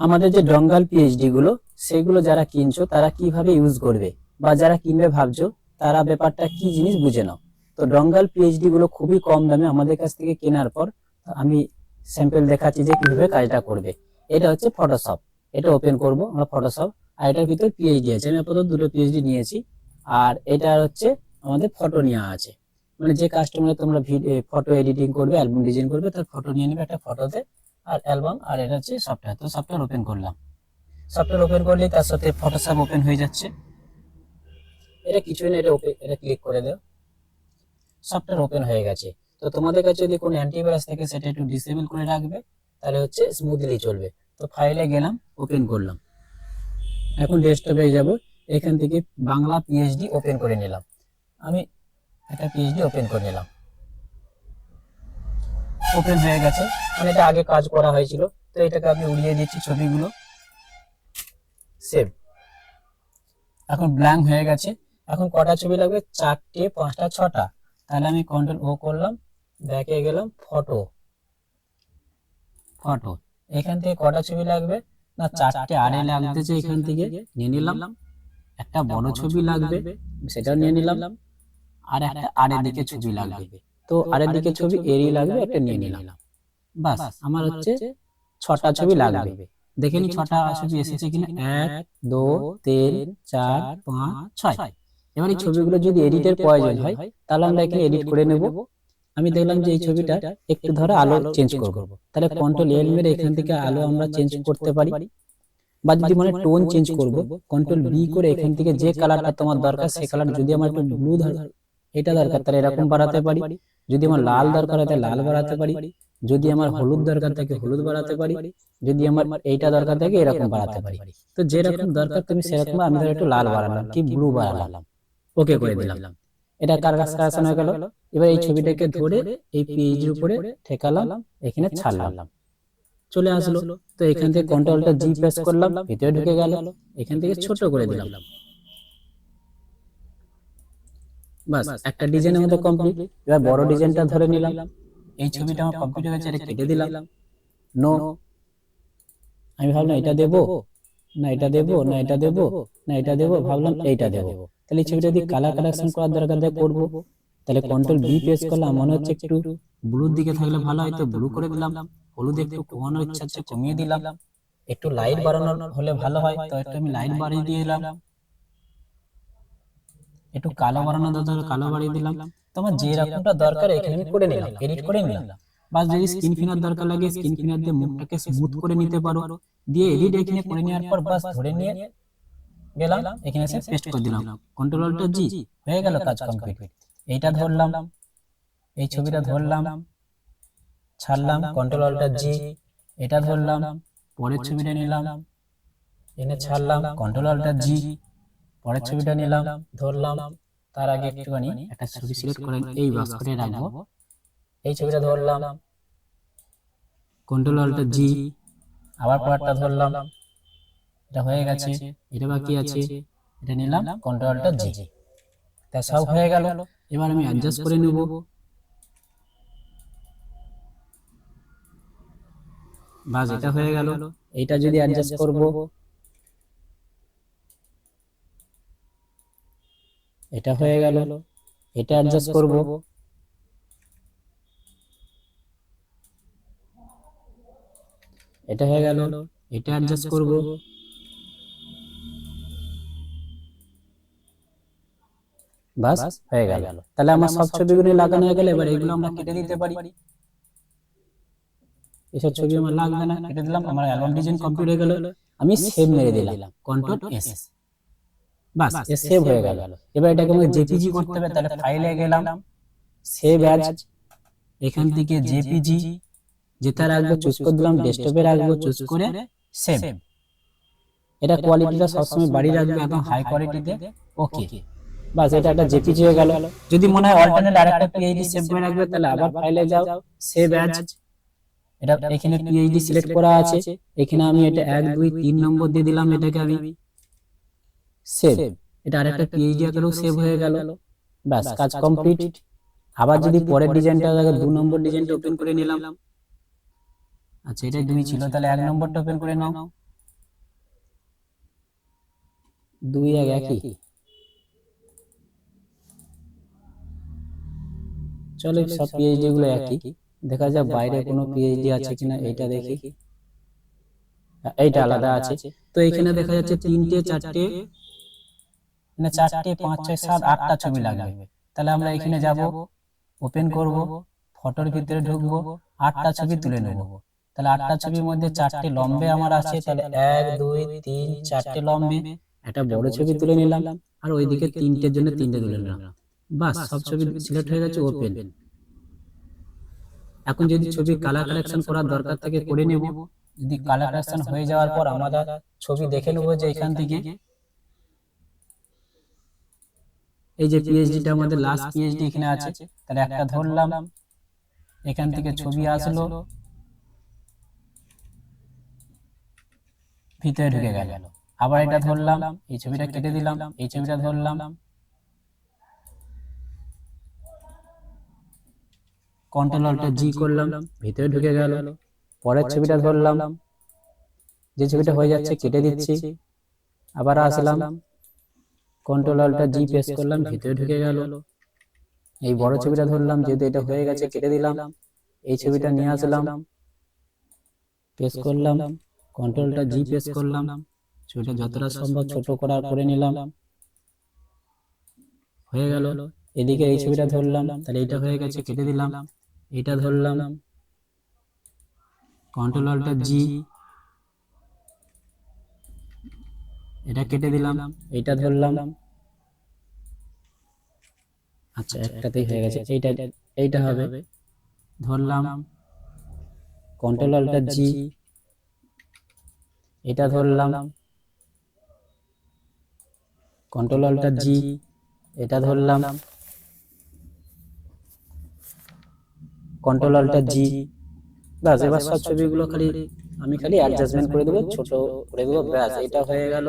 আমাদের যে ডঙ্গাল পিএইচডি গুলো, সেগুলো যারা কিনছো, তারা কীভাবে ইউজ করবে? বা যারা কিনবে ভাবছ, তারা ব্যাপারটা কি জিনিস বুঝে নাও। তো ডঙ্গাল পিএইচডি গুলো খুবই কম দামে আমাদের কাছ থেকে কেনার পর আমি স্যাম্পল দেখাচ্ছি যে কীভাবে কাজটা করবে। এটা হচ্ছে ফটোশপ এটা ওপেন করব আমরা ফটোশপ আর এটার ভিতর পিএইচডি আছে। আমি আপাতত দুটো পিএইচডি নিয়েছি। আর এটা হচ্ছে আমাদের ফটো নেওয়া আছে। মানে যে কাস্টমার তোমরা ফটো এডিটিং করবে অ্যালবাম ডিজাইন করবে, তার ফটো নিয়ে নেবে একটা ফটোতে আর অ্যালবাম আর এটা হচ্ছে সফটওয়্যার তো সফটওয়্যার ওপেন করলাম। সফটওয়্যার ওপেন করলে তার সাথে ফটোশপ ওপেন হয়ে যাচ্ছে। এটা কিছুই না, এটা ওপেন এটা ক্লিক করে দাও। সফটওয়্যার ওপেন হয়ে গেছে। তো তোমাদের কাছে যদি কোনো অ্যান্টিভাইরাস থাকে, সেটা একটু ডিসেবল করে রাখবে। তাহলে হচ্ছে স্মুথলি চলবে। তো ফাইলে গেলাম ওপেন করলাম। এখন ডেস্কটপে যাব। এখান থেকে বাংলা পিএইচডি ওপেন করে নিলাম। আমি একটা পিএইচডি ওপেন করে নিলাম। ওপেন হয়ে গেছে। মানে এটা আগে কাজ করা হয়েছিল। তো এটাকে আমি উড়িয়ে দিচ্ছি ছবিগুলো। সেভ এখন ব্ল্যাঙ্ক হয়ে গেছে। এখন কটা ছবি লাগবে? চারটে, পাঁচটা, ছটা। তাহলে আমি কন্ট্রোল ও করলাম ব্যাকে গেলাম ফটো ফটো এখান থেকে কটা ছবি লাগবে? না, চারটে আড়ে লাগতেছে এখান থেকে। নিয়ে নিলাম। একটা বড় ছবি লাগবে, সেটাও নিয়ে নিলাম। আর একটা আড়ের দিকে ছবি লাগবে। তো আড়ের দিকে ছবি এরই লাগবে একটা নিয়ে নিলাম। বাস আমার হচ্ছে ছটা ছবি লাগবে। দেখে নি ছটা ছবি এসেছে কিনা? এক দু তিন চার পাঁচ ছয়। এবার এই ছবিগুলো যদি এডিটের প্রয়োজন হয় তাহলে আমরা এখানে এডিট করে নেব। আমি দেখলাম যে এই ছবিটা একটু ধরে আলো চেঞ্জ করব। তাহলে কন্ট্রোল এল মেরে এখান থেকে আলো আমরা চেঞ্জ করতে পারি বা যদি মনে টোন চেঞ্জ করব কন্ট্রোল বি করে এখান থেকে যে কালারটা তোমার দরকার সেই কালার যদি আমার একটু ব্লু এটা দরকার, তাহলে এরকম বাড়াতে পারি। যদি আমার লাল দরকার হয় লাল বাড়াতে পারি। যদি আমার হলুদ দরকার থাকে হলুদ বাড়াতে পারি। যদি আমার এইটা দরকার থাকে এরকম বাড়াতে পারি। তো যেরকম দরকার, তুমি সেরকম আমি ধর একটু লাল বাড়ালাম, কি ব্লু বাড়ালাম। ওকে করে দিলাম। এটা কার কাছে কাছে হয়ে গেল? এবার এই ছবিটাকে ধরে এই পেজের উপরে ঠেকালাম, এখানে ছাড়লাম। চলে আসলো। তো এখান থেকে কন্ট্রোলটা জি প্রেস করলাম, ভিতরে ঢুকে গেল। এখান থেকে ছোট করে দিলাম। বাস একটা ডিজাইন আমাদের কমপ্লিট এবার বড় ডিজাইনটা ধরে নিলাম। এই ছবিটা আমার গেছে এটা কেটে দিলাম। নো আমি ভাবলাম এটা দেবো। না এটা দেবো না এটা দেবো না এটা দেবো ভাবলাম এইটা দেবো। তাহলে এই ছবিটা যদি কালার কালেকশন করার দরকার দেয় করব তাহলে কন্ট্রোল বি প্রেস করলাম মনে হচ্ছে একটু ব্লুর দিকে থাকলে ভালো হয় তো ব্লু করে দিলাম হলুদ একটু কমানোর ইচ্ছা হচ্ছে কমিয়ে দিলাম। একটু লাইট বাড়ানোর হলে ভালো হয় তো একটু আমি লাইট বাড়িয়ে দিয়ে দিলাম। একটু কালো বাড়ানো দরকার কালো বাড়িয়ে দিলাম। তোমার যে রকমটা দরকার এখানে আমি করে নিলাম এডিট করে নিলাম। বাস যদি স্ক্রিন ফিনার দরকার লাগে স্ক্রিন ফিনার দিয়ে মুখটাকে স্মুথ করে নিতে পারো। দিয়ে এডিট এখানে করে নেওয়ার পর বাস ধরে নিয়ে গেলাম, এখানে এসে পেস্ট করে দিলাম। কন্ট্রোল অল্ট জি হয়ে গেল কাজ কমপ্লিট এইটা ধরলাম, এই ছবিটা ধরলাম, ছাড়লাম কন্ট্রোল অল্ট জি এটা ধরলাম, পরের ছবিটা নিলাম এনে ছাড়লাম কন্ট্রোল অল্ট জি পরের ছবিটা নিলাম ধরলাম তার আগে একটুখানি একটা ছবি সিলেক্ট করে এই বাক্স করে রাখব। এই ছবিটা ধরলাম। কন্ট্রোল অল্ট জি আবার পরেরটা ধরলাম। এটা হয়ে গেছে। এটা বাকি আছে। এটা নিলাম কন্ট্রোল অল্ট জি তা সব হয়ে গেল। এবার আমি অ্যাডজাস্ট করে নেব। বাস এটা হয়ে গেল। এইটা যদি অ্যাডজাস্ট করব। এটা হয়ে গেল। এটা অ্যাডজাস্ট করব। এটা হয়ে গেল। এটা অ্যাডজাস্ট করব। বাস, হয়ে গেল। তাহলে আমার সব ছবিগুলো লাগানো হয়ে গেল। এবার এগুলো আমরা কেটে দিতে পারি। এসব ছবি আমার লাগবে না। কেটে দিলাম। আমার অ্যালবাম ডিজাইন কমপ্লিট হয়ে গেল। আমি সেভ মেরে দিলাম। কন্ট্রোল এস বাস সেভ হয়ে গেল। এবার এটাকে আমাকে জেপিজি করতে হবে তাহলে ফাইলে গেলাম সেভ অ্যাজ এখান থেকে জেপিজি যেটা রাখব চুজ করে দিলাম ডেস্কটপে রাখব চুজ করে সেভ এটা কোয়ালিটিটা সবসময় বাড়ি রাখবে একদম হাই কোয়ালিটিতে ওকে বাস এটা একটা জেপিজি হয়ে গেল। যদি মনে হয় অল্টারনেট আরেকটা পিএইচডি সেভ করে রাখবে তাহলে আবার ফাইলে যাও সেভ অ্যাজ এটা এখানে পিএইচডি সিলেক্ট করা আছে এখানে আমি এটা এক দুই তিন নম্বর দিয়ে দিলাম এটাকে আমি সেভ এটা আরেকটা পিএইচডি আকারেও সেভ হয়ে গেল। ব্যাস কাজ কমপ্লিট আবার যদি পরের ডিজাইনটা দু নম্বর ডিজাইনটা ওপেন করে নিলাম। আচ্ছা এটা দুই ছিল তাহলে এক নম্বরটা ওপেন করে নাও। দুই এক একই। চলো সব পিএইচডি গুলো একই। দেখা যাক বাইরে কোনো পিএইচডি আছে কিনা এইটা দেখি। এইটা আলাদা আছে। তো এখানে দেখা যাচ্ছে তিনটে চারটে মানে চারটে, পাঁচ, ছয়, সাত, আটটা ছবি লাগবে। তাহলে আমরা এখানে যাব ওপেন করব ফটোর ভিতরে ঢুকবো, আটটা ছবি তুলে নেব। তাহলে আটটা ছবির মধ্যে চারটে লম্বে আমার আছে, তাহলে এক, দুই, তিন, চারটে লম্বে। একটা বড় ছবি তুলে নিলাম, আর ওইদিকে তিনটের জন্য তিনটে তুলে নিলাম। বাস, সব ছবি সিলেক্ট হয়ে গেছে ওপেন এখন যদি ছবি কালার কালেকশন করার দরকার থাকে, করে নেব। যদি কালার কালেকশন হয়ে যাওয়ার পর আমরা ছবি দেখে নেব যে এখান থেকে এই যে পিএইচডিটা আমাদের লাস্ট পিএইচডি এখানে আছে। তাহলে একটা ধরলাম। এখান থেকে ছবি আসলো। ভিতরে ঢুকে গেল। আবার এটা ধরলাম। এই ছবিটা কেটে দিলাম। এই ছবিটা ধরলাম। কন্ট্রোল অল্ট জি করলাম। ভিতরে ঢুকে গেল। পরের ছবিটা ধরলাম। যে ছবিটা হয়ে যাচ্ছে কেটে দিচ্ছি। আবার আসলাম। কন্ট্রোল অল্ট জি প্রেস করলাম ভিতরে ঢুকে গেল। এই বড় ছবিটা ধরলাম যেহেতু এটা হয়ে গেছে কেটে দিলাম। এই ছবিটা নিয়ে আসলাম। প্রেস করলাম কন্ট্রোলটা জি প্রেস করলাম। ছবিটা যতটা সম্ভব ছোট করার করে নিলাম। হয়ে গেল। এদিকে এই ছবিটা ধরলাম তাহলে এটা হয়ে গেছে কেটে দিলাম। এটা ধরলাম। কন্ট্রোল অল্টার জি এটা কেটে দিলাম। এইটা ধরলাম। আচ্ছা একটাতেই হয়ে গেছে। এইটা এইটা হবে। ধরলাম কন্ট্রোল অল্টার জি এটা ধরলাম। কন্ট্রোল অল্টার জি এটা ধরলাম। কন্ট্রোল অল্টার জি ব্যাস এবার সব ছবিগুলো খালি আমি খালি অ্যাডজাস্টমেন্ট করে দেবো ছোট করে দেবো ব্যাস এটা হয়ে গেল।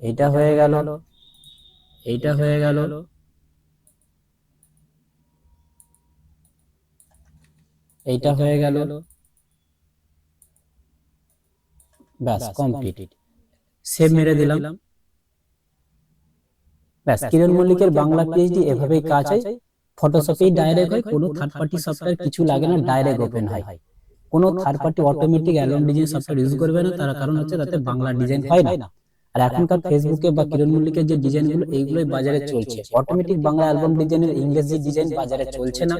এটা হয়ে গেল। এইটা হয়ে গেল। এইটা হয়ে গেল। ব্যাস কমপ্লিট সেভ মেরে দিলাম। ব্যাস কিরণ মল্লিকের বাংলা পিএইচডি এভাবেই কাজ হয়। ফটোশপেই ডাইরেক্ট হয় কোনো থার্ড পার্টি সফটওয়্যার কিছু লাগে না ডাইরেক্ট ওপেন হয়। কোনো third party automatic album design software use করবে না তার কারণ হচ্ছে তাতে বাংলা ডিজাইন হয় না। আর এখনকার ফেসবুকে বা কিরণ মল্লিকের যে ডিজাইনগুলো এইগুলোই বাজারে চলছে। অটোমেটিক বাংলা অ্যালবাম ডিজাইনের ইংরেজি ডিজাইন বাজারে চলছে না।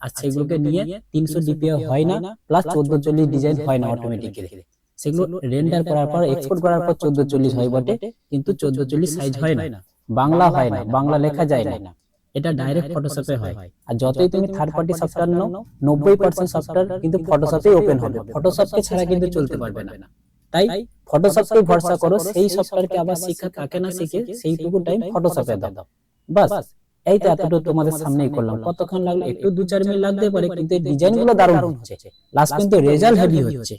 আর সেগুলোকে নিয়ে তিনশো ডিপিএ হয় না প্লাস চোদ্দ চল্লিশ ডিজাইন হয় না অটোমেটিক্যালি সেগুলো রেন্ডার করার পর এক্সপোর্ট করার পর চোদ্দ চল্লিশ হয় বটে কিন্তু চোদ্দ চল্লিশ সাইজ হয় না। বাংলা হয় না বাংলা লেখা যায় না। এটা ডাইরেক্ট ফটোশপে হয়। আর যতই তুমি থার্ড পার্টি সফটওয়্যার নাও নব্বই পার্সেন্ট সফটওয়্যার কিন্তু ফটোশপে ওপেন হবে ফটোশপকে ছাড়া কিন্তু চলতে পারবে না তাই ফটোশপকে ভরসা করো সেই সফটওয়্যারকে আবার শিখা থাকে না শিখে সেইটুকু টাইম ফটোশপে দাও। বাস। এই তো এতটুকু তোমাদের সামনেই করলাম। কতক্ষণ লাগল? একটু দু চার মিনিট লাগতে পারে কিন্তু ডিজাইনগুলো দারুণ হচ্ছে। লাস্ট কিন্তু রেজাল্ট হেভি হচ্ছে।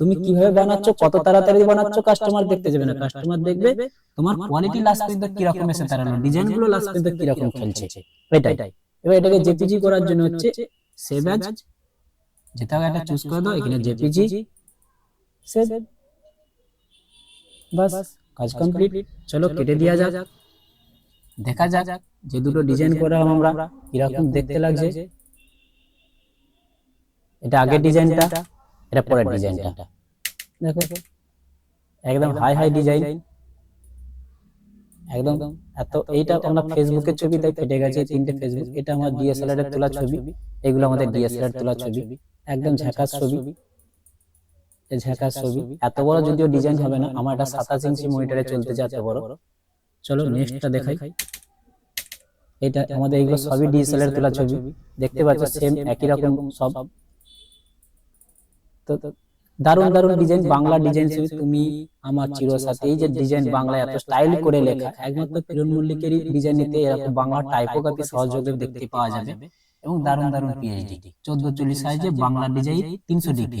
তুমি কীভাবে বানাচ্ছ? কত তাড়াতাড়ি বানাচ্ছ? কাস্টমার দেখতে যাবে না। কাস্টমার দেখবে তোমার কোয়ালিটি লাস্ট পর্যন্ত কীরকম এসে দাঁড়ানো ডিজাইনগুলো লাস্ট পর্যন্ত কি কীরকম খেলছে। এটাই। এবার এটাকে জেপিজি করার জন্য হচ্ছে সেভ অ্যাজ যেটা একটা চুজ করে দাও এখানে জেপিজি সেভ বাস কাজ কমপ্লিট চলো কেটে দেওয়া যাক দেখা যাক যে দুটো ডিজাইন করা আমরা কীরকম দেখতে লাগছে এটা আগের ডিজাইনটা এটা পরের ডিজাইনটা দেখো একদম হাই হাই ডিজাইন একদম এত এইটা আমরা ফেসবুকের ছবি তাই ফেটে গেছে তিনটে ফেসবুক এটা আমার ডিএসএলআর এর তোলা ছবি এগুলো আমাদের ডিএসএলআর তোলা ছবি একদম ঝাঁকাস ছবি ঝাঁকাস ছবি। এত বড় যদিও ডিজাইন হবে না আমার এটা সাতাশ ইঞ্চি মনিটরে চলতে বড়। চলো নেক্সটটা দেখাই। এটা আমাদের এগুলো সবই ডিএসএলআর তোলা ছবি। দেখতে পাচ্ছ সেম একই রকম সব। তো দারুণ দারুণ ডিজাইন বাংলা ডিজাইন ছবি। তুমি আমার চিরসাথে এই যে ডিজাইন বাংলা এত স্টাইল করে লেখা। একমাত্র কিরণ মল্লিকেরই ডিজাইন নিতে এরকম বাংলা টাইপোগ্রাফি সহযোগে দেখতে পাওয়া যাবে। এবং দারুণ দারুণ পিএইচডি চোদ্দ চল্লিশ সাইজে বাংলা ডিজাইন তিনশো ডিগ্রি